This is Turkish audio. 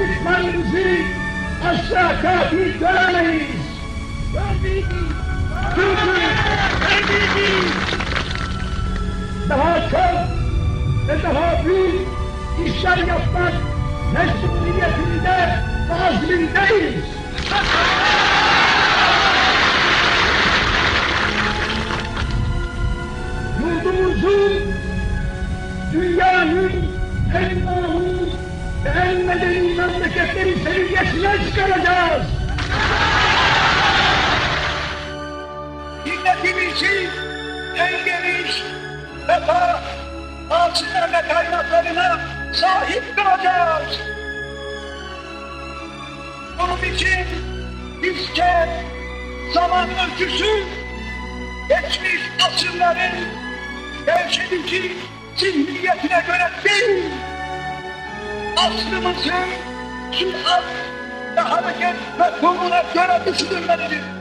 yaptıklarınızı asla katil göremeyiz. Çünkü daha çok ve daha büyük işler yapmak mesuliyetinde ve azmindeyiz. Yurdumuzun dünyanın en mahur ve en medeni memleketleri seviyesine çıkaracağız. milletimizi en geniş vefa, hasıla ve kaynaklarına sahip kalacağız. Bunun için bizce zaman ölçüsü geçmiş asırların gevşedici zihniyetine göre değil, asrımızın sürat ve hareket ve konuna göre düşünülmelidir.